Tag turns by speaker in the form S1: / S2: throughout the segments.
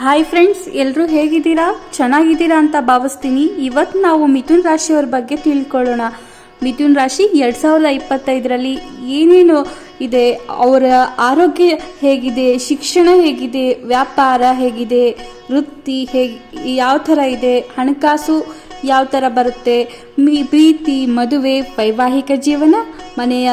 S1: Hi friends ಎಲ್ಲರೂ ಹೇಗಿದ್ದೀರಾ? ಚೆನ್ನಾಗಿದ್ದೀರಾ ಅಂತ ಭಾವಿಸ್ತೀನಿ. ಇವತ್ತು ನಾವು ಮಿಥುನ್ ರಾಶಿಯವ್ರ ಬಗ್ಗೆ ತಿಳ್ಕೊಳ್ಳೋಣ. ಮಿಥುನ್ ರಾಶಿ ಎರಡು ಸಾವಿರದ ಇಪ್ಪತ್ತೈದರಲ್ಲಿ ಏನೇನು ಇದೆ? ಅವರ ಆರೋಗ್ಯ ಹೇಗಿದೆ? ಶಿಕ್ಷಣ ಹೇಗಿದೆ? ವ್ಯಾಪಾರ ಹೇಗಿದೆ? ವೃತ್ತಿ ಹೇಗೆ, ಯಾವ ಥರ ಇದೆ? ಹಣಕಾಸು ಯಾವ ಥರ ಬರುತ್ತೆ? ಮಿ, ಪ್ರೀತಿ, ಮದುವೆ, ವೈವಾಹಿಕ ಜೀವನ, ಮನೆಯ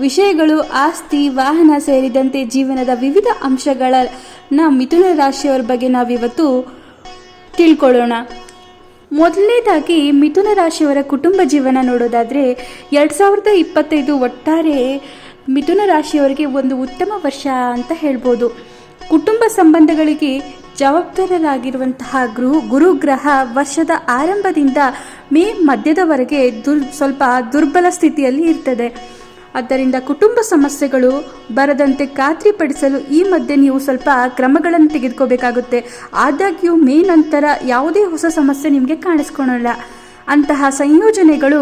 S1: ವಿಷಯಗಳು, ಆಸ್ತಿ, ವಾಹನ ಸೇರಿದಂತೆ ಜೀವನದ ವಿವಿಧ ಅಂಶಗಳನ್ನ ಮಿಥುನ ರಾಶಿಯವರ ಬಗ್ಗೆ ನಾವಿವತ್ತು ತಿಳ್ಕೊಳ್ಳೋಣ. ಮೊದಲನೇದಾಗಿ ಮಿಥುನ ರಾಶಿಯವರ ಕುಟುಂಬ ಜೀವನ ನೋಡೋದಾದರೆ, ಎರಡು ಸಾವಿರದ ಇಪ್ಪತ್ತೈದು ಒಟ್ಟಾರೆ ಮಿಥುನ ರಾಶಿಯವರಿಗೆ ಒಂದು ಉತ್ತಮ ವರ್ಷ ಅಂತ ಹೇಳ್ಬೋದು. ಕುಟುಂಬ ಸಂಬಂಧಗಳಿಗೆ ಜವಾಬ್ದಾರರಾಗಿರುವಂತಹ ಗುರು ಗುರುಗ್ರಹ ವರ್ಷದ ಆರಂಭದಿಂದ ಮೇ ಮಧ್ಯದವರೆಗೆ ದುರ್ ಸ್ವಲ್ಪ ದುರ್ಬಲ ಸ್ಥಿತಿಯಲ್ಲಿ ಇರ್ತದೆ. ಆದ್ದರಿಂದ ಕುಟುಂಬ ಸಮಸ್ಯೆಗಳು ಬರದಂತೆ ಖಾತ್ರಿಪಡಿಸಲು ಈ ಮಧ್ಯೆ ನೀವು ಸ್ವಲ್ಪ ಕ್ರಮಗಳನ್ನು ತೆಗೆದುಕೋಬೇಕಾಗುತ್ತೆ. ಆದಾಗ್ಯೂ ಮೇ ನಂತರ ಯಾವುದೇ ಹೊಸ ಸಮಸ್ಯೆ ನಿಮಗೆ ಕಾಣಿಸ್ಕೊಳಲ್ಲ. ಅಂತಹ ಸಂಯೋಜನೆಗಳು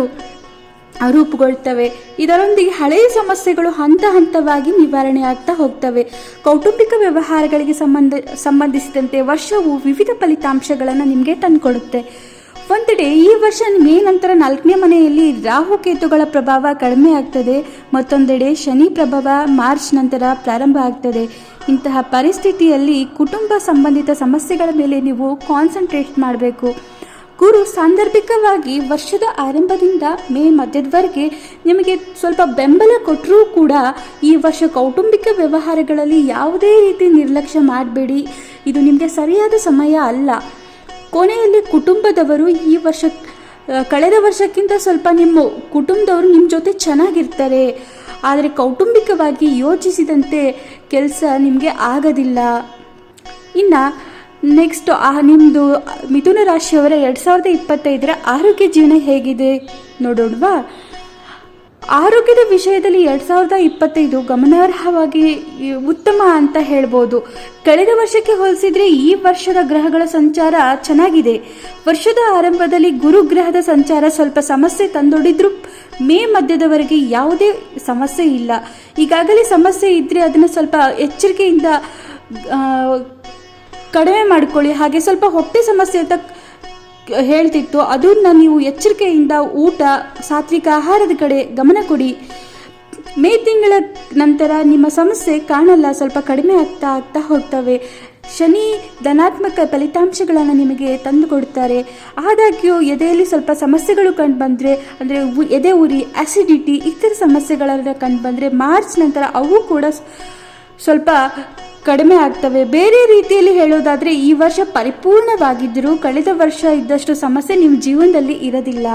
S1: ರೂಪುಗೊಳ್ತವೆ ಇದರೊಂದಿಗೆ ಹಳೆಯ ಸಮಸ್ಯೆಗಳು ಹಂತ ಹಂತವಾಗಿ ನಿವಾರಣೆ ಆಗ್ತಾ ಹೋಗ್ತವೆ. ಕೌಟುಂಬಿಕ ವ್ಯವಹಾರಗಳಿಗೆ ಸಂಬಂಧ, ಸಂಬಂಧಿಸಿದಂತೆ ವರ್ಷವು ವಿವಿಧ ಫಲಿತಾಂಶಗಳನ್ನು ನಿಮಗೆ ತಂದುಕೊಡುತ್ತೆ. ಒಂದೆಡೆ ಈ ವರ್ಷ ಮೇ ನಂತರ ನಾಲ್ಕನೇ ಮನೆಯಲ್ಲಿ ರಾಹುಕೇತುಗಳ ಪ್ರಭಾವ ಕಡಿಮೆ ಆಗ್ತದೆ. ಮತ್ತೊಂದೆಡೆ ಶನಿ ಪ್ರಭಾವ ಮಾರ್ಚ್ ನಂತರ ಪ್ರಾರಂಭ ಆಗ್ತದೆ. ಇಂತಹ ಪರಿಸ್ಥಿತಿಯಲ್ಲಿ ಕುಟುಂಬ ಸಂಬಂಧಿತ ಸಮಸ್ಯೆಗಳ ಮೇಲೆ ನೀವು ಕಾನ್ಸಂಟ್ರೇಟ್ ಮಾಡಬೇಕು. ಗುರು ಸಾಂದರ್ಭಿಕವಾಗಿ ವರ್ಷದ ಆರಂಭದಿಂದ ಮೇ ಮಧ್ಯದವರೆಗೆ ನಿಮಗೆ ಸ್ವಲ್ಪ ಬೆಂಬಲ ಕೊಟ್ಟರೂ ಕೂಡ ಈ ವರ್ಷ ಕೌಟುಂಬಿಕ ವ್ಯವಹಾರಗಳಲ್ಲಿ ಯಾವುದೇ ರೀತಿ ನಿರ್ಲಕ್ಷ್ಯ ಮಾಡಬೇಡಿ. ಇದು ನಿಮಗೆ ಸರಿಯಾದ ಸಮಯ ಅಲ್ಲ. ಕೊನೆಯಲ್ಲಿ ಕುಟುಂಬದವರು ಈ ವರ್ಷ ಕಳೆದ ವರ್ಷಕ್ಕಿಂತ ಸ್ವಲ್ಪ ನಿಮ್ಮ ಕುಟುಂಬದವರು ನಿಮ್ಮ ಜೊತೆ ಚೆನ್ನಾಗಿರ್ತಾರೆ. ಆದರೆ ಕೌಟುಂಬಿಕವಾಗಿ ಯೋಚಿಸಿದಂತೆ ಕೆಲಸ ನಿಮಗೆ ಆಗೋದಿಲ್ಲ. ಇನ್ನು ನೆಕ್ಸ್ಟ್ ನಿಮ್ಮದು ಮಿಥುನ ರಾಶಿಯವರ ಎರಡು ಸಾವಿರದ ಇಪ್ಪತ್ತೈದರ ಆರೋಗ್ಯ ಜೀವನ ಹೇಗಿದೆ ನೋಡೋಣವಾ? ಆರೋಗ್ಯದ ವಿಷಯದಲ್ಲಿ ಎರಡು ಸಾವಿರದ ಇಪ್ಪತ್ತೈದು ಗಮನಾರ್ಹವಾಗಿ ಉತ್ತಮ ಅಂತ ಹೇಳ್ಬೋದು. ಕಳೆದ ವರ್ಷಕ್ಕೆ ಹೋಲಿಸಿದ್ರೆ ಈ ವರ್ಷದ ಗ್ರಹಗಳ ಸಂಚಾರ ಚೆನ್ನಾಗಿದೆ. ವರ್ಷದ ಆರಂಭದಲ್ಲಿ ಗುರು ಗ್ರಹದ ಸಂಚಾರ ಸ್ವಲ್ಪ ಸಮಸ್ಯೆ ತಂದೊಡಿದ್ರು ಮೇ ಮಧ್ಯದವರೆಗೆ ಯಾವುದೇ ಸಮಸ್ಯೆ ಇಲ್ಲ. ಈಗಾಗಲೇ ಸಮಸ್ಯೆ ಇದ್ದರೆ ಅದನ್ನು ಸ್ವಲ್ಪ ಎಚ್ಚರಿಕೆಯಿಂದ ಕಡಿಮೆ ಮಾಡ್ಕೊಳ್ಳಿ, ಹಾಗೆ ಸ್ವಲ್ಪ ಹೊಟ್ಟೆ ಸಮಸ್ಯೆ ಅಂತ ಹೇಳ್ತಿತ್ತು. ಅದನ್ನು ನೀವು ಎಚ್ಚರಿಕೆಯಿಂದ ಊಟ, ಸಾತ್ವಿಕ ಆಹಾರದ ಕಡೆ ಗಮನ ಕೊಡಿ. ಮೇ ತಿಂಗಳ ನಂತರ ನಿಮ್ಮ ಸಮಸ್ಯೆ ಕಾಣಲ್ಲ, ಸ್ವಲ್ಪ ಕಡಿಮೆ ಆಗ್ತಾ ಆಗ್ತಾ ಹೋಗ್ತವೆ. ಶನಿ ಧನಾತ್ಮಕ ಫಲಿತಾಂಶಗಳನ್ನು ನಿಮಗೆ ತಂದು ಕೊಡ್ತಾರೆ. ಆದಾಗ್ಯೂ, ಎದೆಯಲ್ಲಿ ಸ್ವಲ್ಪ ಸಮಸ್ಯೆಗಳು ಕಂಡು ಬಂದರೆ, ಅಂದರೆ ಎದೆ ಉರಿ ಆಸಿಡಿಟಿ ಇತರ ಸಮಸ್ಯೆಗಳನ್ನು ಕಂಡು ಬಂದರೆ ಮಾರ್ಚ್ ನಂತರ ಅವು ಕೂಡ ಸ್ವಲ್ಪ ಕಡಿಮೆ ಆಗ್ತವೆ. ಬೇರೆ ರೀತಿಯಲ್ಲಿ ಹೇಳೋದಾದರೆ, ಈ ವರ್ಷ ಪರಿಪೂರ್ಣವಾಗಿದ್ದರೂ ಕಳೆದ ವರ್ಷ ಇದ್ದಷ್ಟು ಸಮಸ್ಯೆ ನಿಮ್ಮ ಜೀವನದಲ್ಲಿ ಇರೋದಿಲ್ಲ.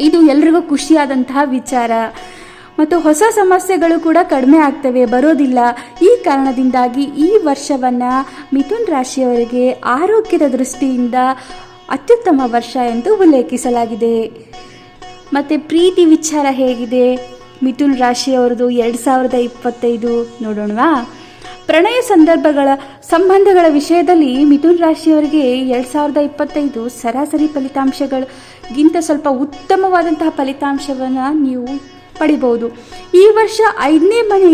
S1: ಇದು ಎಲ್ರಿಗೂ ಖುಷಿಯಾದಂತಹ ವಿಚಾರ. ಮತ್ತು ಹೊಸ ಸಮಸ್ಯೆಗಳು ಕೂಡ ಕಡಿಮೆ ಆಗ್ತವೆ, ಬರೋದಿಲ್ಲ. ಈ ಕಾರಣದಿಂದಾಗಿ ಈ ವರ್ಷವನ್ನು ಮಿಥುನ್ ರಾಶಿಯವರಿಗೆ ಆರೋಗ್ಯದ ದೃಷ್ಟಿಯಿಂದ ಅತ್ಯುತ್ತಮ ವರ್ಷ ಎಂದು ಉಲ್ಲೇಖಿಸಲಾಗಿದೆ. ಮತ್ತು ಪ್ರೀತಿ ವಿಚಾರ ಹೇಗಿದೆ. ಮಿಥುನ್ ರಾಶಿಯವರದು ಎರಡು ಸಾವಿರದ ಇಪ್ಪತ್ತೈದು. ನೋಡೋಣವಾ? ಪ್ರಣಯ ಸಂದರ್ಭಗಳ ಸಂಬಂಧಗಳ ವಿಷಯದಲ್ಲಿ ಮಿಥುನ್ ರಾಶಿಯವರಿಗೆ ಎರಡು ಸಾವಿರದ ಇಪ್ಪತ್ತೈದು ಸರಾಸರಿ ಫಲಿತಾಂಶಗಳಿಗಿಂತ ಸ್ವಲ್ಪ ಉತ್ತಮವಾದಂತಹ ಫಲಿತಾಂಶವನ್ನು ನೀವು ಪಡಿಬೋದು ಈ ವರ್ಷ ಐದನೇ ಮನೆ,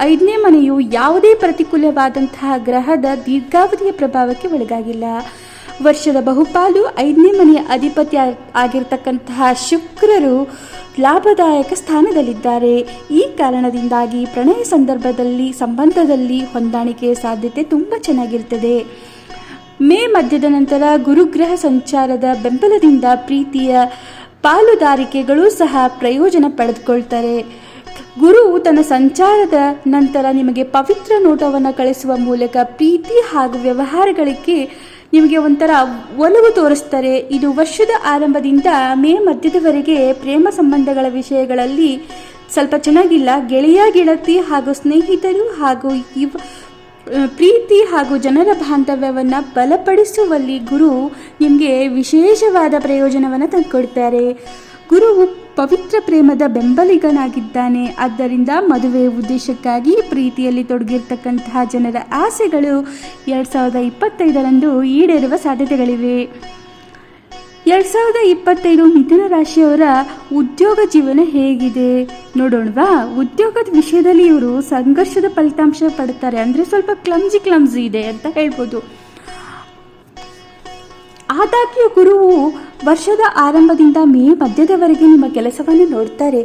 S1: ಐದನೇ ಮನೆಯು ಯಾವುದೇ ಪ್ರತಿಕೂಲವಾದಂತಹ ಗ್ರಹದ ದೀರ್ಘಾವಧಿಯ ಪ್ರಭಾವಕ್ಕೆ ಒಳಗಾಗಿಲ್ಲ. ವರ್ಷದ ಬಹುಪಾಲು ಐದನೇ ಮನೆಯ ಅಧಿಪತಿ ಆಗಿರ್ತಕ್ಕಂತಹ ಶುಕ್ರರು ಲಾಭದಾಯಕ ಸ್ಥಾನದಲ್ಲಿದ್ದಾರೆ. ಈ ಕಾರಣದಿಂದಾಗಿ ಪ್ರಣಯ ಸಂದರ್ಭದಲ್ಲಿ, ಸಂಬಂಧದಲ್ಲಿ ಹೊಂದಾಣಿಕೆಯ ಸಾಧ್ಯತೆ ತುಂಬ ಚೆನ್ನಾಗಿರ್ತದೆ ಮೇ ಮಧ್ಯದ ನಂತರ ಗುರುಗ್ರಹ ಸಂಚಾರದ ಬೆಂಬಲದಿಂದ ಪ್ರೀತಿಯ ಪಾಲುದಾರಿಕೆಗಳು ಸಹ ಪ್ರಯೋಜನ ಪಡೆದುಕೊಳ್ತಾರೆ. ಗುರು ತನ್ನ ಸಂಚಾರದ ನಂತರ ನಿಮಗೆ ಪವಿತ್ರ ನೋಟವನ್ನು ಕಳಿಸುವ ಮೂಲಕ ಪ್ರೀತಿ ಹಾಗೂ ವ್ಯವಹಾರಗಳಿಗೆ ನಿಮಗೆ ಒಂಥರ ಒಲವು ತೋರಿಸ್ತಾರೆ. ಇದು ವರ್ಷದ ಆರಂಭದಿಂದ ಮೇ ಮಧ್ಯದವರೆಗೆ ಪ್ರೇಮ ಸಂಬಂಧಗಳ ವಿಷಯಗಳಲ್ಲಿ ಸ್ವಲ್ಪ ಚೆನ್ನಾಗಿಲ್ಲ. ಗೆಳೆಯ, ಗೆಳತಿ ಹಾಗೂ ಸ್ನೇಹಿತರು ಹಾಗೂ ಇವ ಪ್ರೀತಿ ಹಾಗೂ ಜನರ ಬಾಂಧವ್ಯವನ್ನು ಬಲಪಡಿಸುವಲ್ಲಿ ಗುರು ನಿಮಗೆ ವಿಶೇಷವಾದ ಪ್ರಯೋಜನವನ್ನು ತಂದುಕೊಡ್ತಾರೆ. ಗುರುವು ಪವಿತ್ರ ಪ್ರೇಮದ ಬೆಂಬಲಿಗನಾಗಿದ್ದಾನೆ. ಆದ್ದರಿಂದ ಮದುವೆ ಉದ್ದೇಶಕ್ಕಾಗಿ ಪ್ರೀತಿಯಲ್ಲಿ ತೊಡಗಿರ್ತಕ್ಕಂತಹ ಜನರ ಆಸೆಗಳು ಎರಡು ಸಾವಿರದ ಇಪ್ಪತ್ತೈದರಂದು ಈಡೇರುವ ಸಾಧ್ಯತೆಗಳಿವೆ. ಎರಡು ಸಾವಿರದ ಇಪ್ಪತ್ತೈದು ಮಿಥುನ ರಾಶಿಯವರ ಉದ್ಯೋಗ ಜೀವನ ಹೇಗಿದೆ. ನೋಡೋಣವಾ, ಉದ್ಯೋಗದ ವಿಷಯದಲ್ಲಿ ಇವರು ಸಂಘರ್ಷದ ಫಲಿತಾಂಶ ಪಡ್ತಾರೆ. ಅಂದರೆ ಸ್ವಲ್ಪ ಕ್ಲಮ್ಜಿ ಕ್ಲಮ್ಜಿ ಇದೆ ಅಂತ ಹೇಳ್ಬೋದು. ಆದಾಗ್ಯೂ ಗುರುವು ವರ್ಷದ ಆರಂಭದಿಂದ ಮೇ ಮಧ್ಯದವರೆಗೆ ನಿಮ್ಮ ಕೆಲಸವನ್ನು ನೋಡ್ತಾರೆ.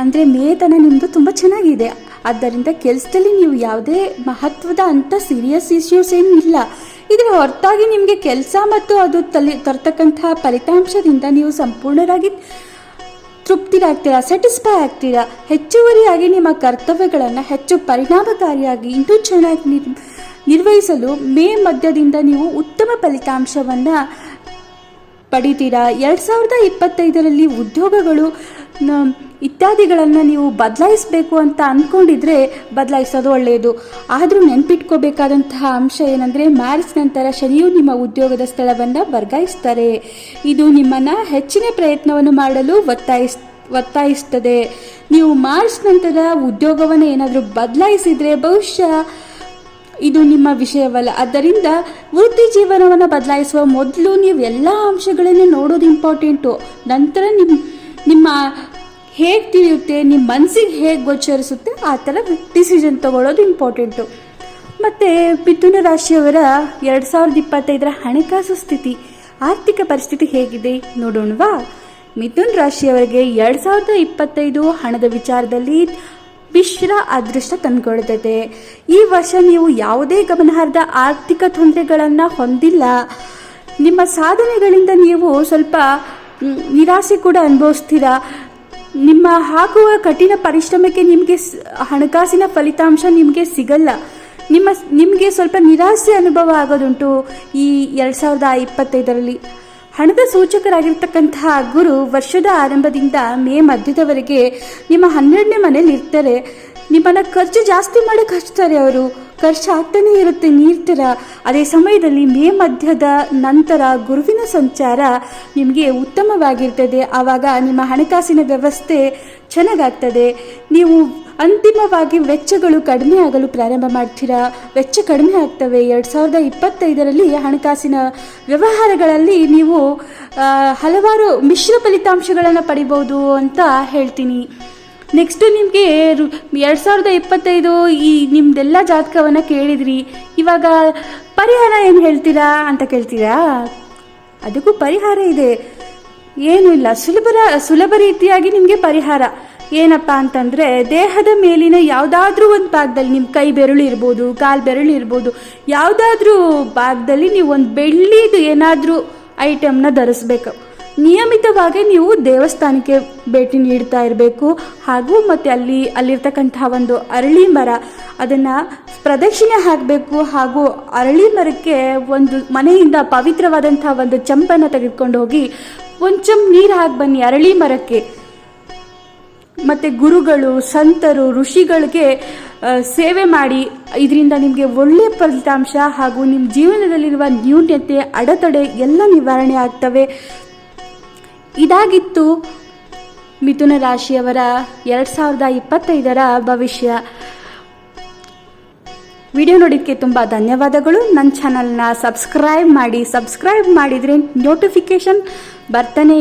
S1: ಅಂದರೆ ಮೇ ತನ ನಿಮ್ಮದು ತುಂಬ ಚೆನ್ನಾಗಿದೆ. ಆದ್ದರಿಂದ ಕೆಲಸದಲ್ಲಿ ನೀವು ಯಾವುದೇ ಮಹತ್ವದ ಅಂಥ ಸೀರಿಯಸ್ ಇಶ್ಯೂಸ್ ಏನೂ ಇಲ್ಲ. ಇದರ ಹೊರತಾಗಿ ನಿಮಗೆ ಕೆಲಸ ಮತ್ತು ಅದು ತಲೆ ತರ್ತಕ್ಕಂತಹ ಫಲಿತಾಂಶದಿಂದ ನೀವು ಸಂಪೂರ್ಣರಾಗಿ ತೃಪ್ತಿರಾಗ್ತೀರಾ ಸ್ಯಾಟಿಸ್ಫೈ ಆಗ್ತೀರಾ? ಹೆಚ್ಚುವರಿಯಾಗಿ ನಿಮ್ಮ ಕರ್ತವ್ಯಗಳನ್ನು ಹೆಚ್ಚು ಪರಿಣಾಮಕಾರಿಯಾಗಿ ಇನ್ನೂ ಚೆನ್ನಾಗಿ ನಿರ್, ನಿರ್ವಹಿಸಲು ಮೇ ಮಧ್ಯದಿಂದ ನೀವು ಉತ್ತಮ ಫಲಿತಾಂಶವನ್ನು ಪಡಿತೀರಾ? ಎರಡು ಸಾವಿರದ ಇಪ್ಪತ್ತೈದರಲ್ಲಿ ಉದ್ಯೋಗಗಳು ಇತ್ಯಾದಿಗಳನ್ನು ನೀವು ಬದಲಾಯಿಸಬೇಕು ಅಂತ ಅಂದ್ಕೊಂಡಿದ್ರೆ ಬದಲಾಯಿಸೋದು ಒಳ್ಳೆಯದು ಆದರೂ ನೆನಪಿಟ್ಕೋಬೇಕಾದಂತಹ ಅಂಶ ಏನಂದರೆ ಮಾರ್ಚ್ ನಂತರ ಶನಿಯು ನಿಮ್ಮ ಉದ್ಯೋಗದ ಸ್ಥಳವನ್ನು ವರ್ಗಾಯಿಸ್ತಾರೆ. ಇದು ನಿಮ್ಮನ್ನು ಹೆಚ್ಚಿನ ಪ್ರಯತ್ನವನ್ನು ಮಾಡಲು ಒತ್ತಾಯಿಸ್, ಒತ್ತಾಯಿಸ್ತದೆ. ನೀವು ಮಾರ್ಚ್ ನಂತರ ಉದ್ಯೋಗವನ್ನು ಏನಾದರೂ ಬದಲಾಯಿಸಿದರೆ ಬಹುಶಃ ಇದು ನಿಮ್ಮ ವಿಷಯವಲ್ಲ. ಆದ್ದರಿಂದ ವೃತ್ತಿ ಜೀವನವನ್ನು ಬದಲಾಯಿಸುವ ಮೊದಲು ನೀವು ಎಲ್ಲ ಅಂಶಗಳನ್ನು ನೋಡೋದು ಇಂಪಾರ್ಟೆಂಟು ನಂತರ ನಿಮ್ಮ ನಿಮ್ಮ ಹೇಗೆ ತಿಳಿಯುತ್ತೆ ನಿಮ್ಮ ಮನಸ್ಸಿಗೆ ಹೇಗೆ ಗೋಚರಿಸುತ್ತೆ, ಆ ಥರ ಡಿಸಿಷನ್ ತೊಗೊಳ್ಳೋದು ಇಂಪಾರ್ಟೆಂಟು ಮತ್ತು ಮಿಥುನ ರಾಶಿಯವರ ಎರಡು ಸಾವಿರದ ಇಪ್ಪತ್ತೈದರ ಹಣಕಾಸು ಸ್ಥಿತಿ, ಆರ್ಥಿಕ ಪರಿಸ್ಥಿತಿ ಹೇಗಿದೆ ನೋಡೋಣವಾ. ಮಿಥುನ್ ರಾಶಿಯವರಿಗೆ ಎರಡು ಸಾವಿರದ ಇಪ್ಪತ್ತೈದು ಹಣದ ವಿಚಾರದಲ್ಲಿ ಮಿಶ್ರ ಅದೃಷ್ಟ ತಂದುಕೊಳ್ತದೆ. ಈ ವರ್ಷ ನೀವು ಯಾವುದೇ ಗಮನಾರ್ಹ ಆರ್ಥಿಕ ತೊಂದರೆಗಳನ್ನು ಹೊಂದಿಲ್ಲ. ನಿಮ್ಮ ಸಾಧನೆಗಳಿಂದ ನೀವು ಸ್ವಲ್ಪ ನಿರಾಸೆ ಕೂಡ ಅನುಭವಿಸ್ತೀರಾ? ನಿಮ್ಮ ಹಾಕುವ ಕಠಿಣ ಪರಿಶ್ರಮಕ್ಕೆ ನಿಮಗೆ ಹಣಕಾಸಿನ ಫಲಿತಾಂಶ ನಿಮಗೆ ಸಿಗಲ್ಲ. ನಿಮ್ಮ ನಿಮಗೆ ಸ್ವಲ್ಪ ನಿರಾಸೆ ಅನುಭವ ಆಗೋದುಂಟು ಈ ಎರಡು ಸಾವಿರದ ಇಪ್ಪತ್ತೈದರಲ್ಲಿ. ಹಣದ ಸೂಚಕರಾಗಿರ್ತಕ್ಕಂತಹ ಗುರು ವರ್ಷದ ಆರಂಭದಿಂದ ಮೇ ಮಧ್ಯದವರೆಗೆ ನಿಮ್ಮ ಹನ್ನೆರಡನೇ ಮನೇಲಿ ಇರ್ತಾರೆ ನಿಮ್ಮನ್ನು ಖರ್ಚು ಜಾಸ್ತಿ ಮಾಡಿ ಹಚ್ತಾರೆ ಅವರು. ಖರ್ಚು ಆಗ್ತಾನೆ ಇರುತ್ತೆ ನೀರ್ತಿರ. ಅದೇ ಸಮಯದಲ್ಲಿ ಮೇ ಮಧ್ಯದ ನಂತರ ಗುರುವಿನ ಸಂಚಾರ ನಿಮಗೆ ಉತ್ತಮವಾಗಿರ್ತದೆ. ಆವಾಗ ನಿಮ್ಮ ಹಣಕಾಸಿನ ವ್ಯವಸ್ಥೆ ಚೆನ್ನಾಗಾಗ್ತದೆ. ನೀವು ಅಂತಿಮವಾಗಿ ವೆಚ್ಚಗಳು ಕಡಿಮೆ ಆಗಲು ಪ್ರಾರಂಭ ಮಾಡ್ತೀರಾ? ವೆಚ್ಚ ಕಡಿಮೆ ಆಗ್ತವೆ. ಎರಡು ಸಾವಿರದ ಇಪ್ಪತ್ತೈದರಲ್ಲಿ ಹಣಕಾಸಿನ ವ್ಯವಹಾರಗಳಲ್ಲಿ ನೀವು ಹಲವಾರು ಮಿಶ್ರ ಫಲಿತಾಂಶಗಳನ್ನು ಪಡಿಬೋದು ಅಂತ ಹೇಳ್ತೀನಿ. ನೆಕ್ಸ್ಟು ನಿಮಗೆ ಎರಡು ಸಾವಿರದ ಇಪ್ಪತ್ತೈದು ಈ ನಿಮ್ಮದೆಲ್ಲ ಜಾತಕವನ್ನು ಕೇಳಿದ್ರಿ. ಇವಾಗ ಪರಿಹಾರ ಏನು ಹೇಳ್ತೀರಾ ಅಂತ ಕೇಳ್ತೀರಾ? ಅದಕ್ಕೂ ಪರಿಹಾರ ಇದೆ. ಏನೂ ಇಲ್ಲ. ಸುಲಭರ ಸುಲಭ ರೀತಿಯಾಗಿ ನಿಮಗೆ ಪರಿಹಾರ. ಏನಪ್ಪ ಅಂತಂದರೆ ದೇಹದ ಮೇಲಿನ ಯಾವುದಾದ್ರೂ ಒಂದು ಭಾಗದಲ್ಲಿ ನಿಮ್ಮ ಕೈ ಬೆರಳು ಇರ್ಬೋದು, ಕಾಲು ಬೆರಳು ಇರ್ಬೋದು, ಯಾವುದಾದ್ರೂ ಭಾಗದಲ್ಲಿ ನೀವು ಒಂದು ಬೆಳ್ಳಿದು ಏನಾದರೂ ಐಟಮ್ನ ಧರಿಸ್ಬೇಕು. ನಿಯಮಿತವಾಗಿ ನೀವು ದೇವಸ್ಥಾನಕ್ಕೆ ಭೇಟಿ ನೀಡ್ತಾ ಇರಬೇಕು. ಹಾಗೂ ಮತ್ತು ಅಲ್ಲಿ, ಅಲ್ಲಿರ್ತಕ್ಕಂತಹ ಒಂದು ಅರಳಿ ಮರ, ಅದನ್ನು ಪ್ರದಕ್ಷಿಣೆ ಹಾಕಬೇಕು. ಹಾಗೂ ಅರಳಿ ಮರಕ್ಕೆ ಒಂದು ಮನೆಯಿಂದ ಪವಿತ್ರವಾದಂತಹ ಒಂದು ಚಂಪನ್ನು ತೆಗೆದುಕೊಂಡು ಹೋಗಿ ಒಂದು ನೀರು ಹಾಕಿ ಬನ್ನಿ ಅರಳಿ ಮರಕ್ಕೆ. ಮತ್ತು ಗುರುಗಳು, ಸಂತರು, ಋಷಿಗಳಿಗೆ ಸೇವೆ ಮಾಡಿ. ಇದರಿಂದ ನಿಮಗೆ ಒಳ್ಳೆಯ ಫಲಿತಾಂಶ ಹಾಗೂ ನಿಮ್ಮ ಜೀವನದಲ್ಲಿರುವ ನ್ಯೂನ್ಯತೆ ಅಡೆತಡೆ ಎಲ್ಲ ನಿವಾರಣೆ ಆಗ್ತವೆ. ಇದಾಗಿತ್ತು. ಮಿಥುನ ರಾಶಿಯವರ ಎರಡು ಸಾವಿರದ ಇಪ್ಪತ್ತೈದರ ಭವಿಷ್ಯ. ವಿಡಿಯೋ ನೋಡಿದ್ದಕ್ಕೆ ತುಂಬ ಧನ್ಯವಾದಗಳು. ನನ್ನ ಚಾನಲ್ನ ಸಬ್ಸ್ಕ್ರೈಬ್ ಮಾಡಿ, ಸಬ್ಸ್ಕ್ರೈಬ್ ಮಾಡಿದರೆ ನೋಟಿಫಿಕೇಷನ್ ಬರ್ತಾನೆ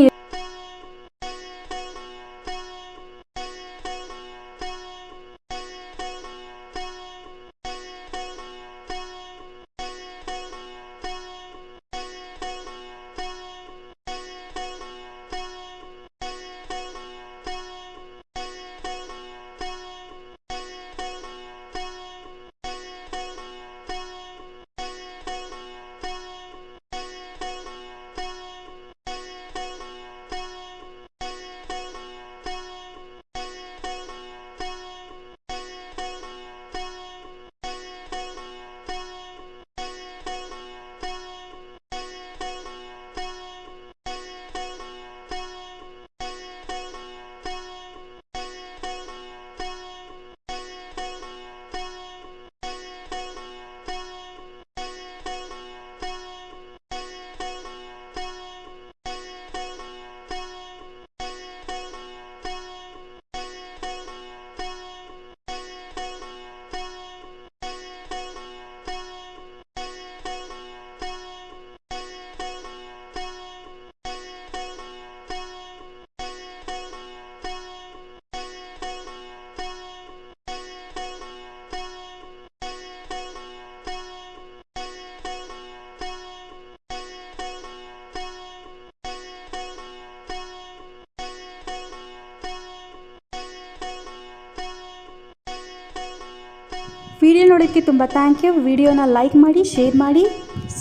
S1: ವಿಡಿಯೋ ನೋಡೋಕ್ಕೆ ತುಂಬ ಥ್ಯಾಂಕ್ ಯು ವಿಡಿಯೋನ ಲೈಕ್ ಮಾಡಿ ಶೇರ್ ಮಾಡಿ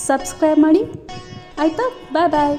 S1: ಸಬ್ಸ್ಕ್ರೈಬ್ ಮಾಡಿ. ಆಯಿತಾ? ಬಾಯ್ ಬಾಯ್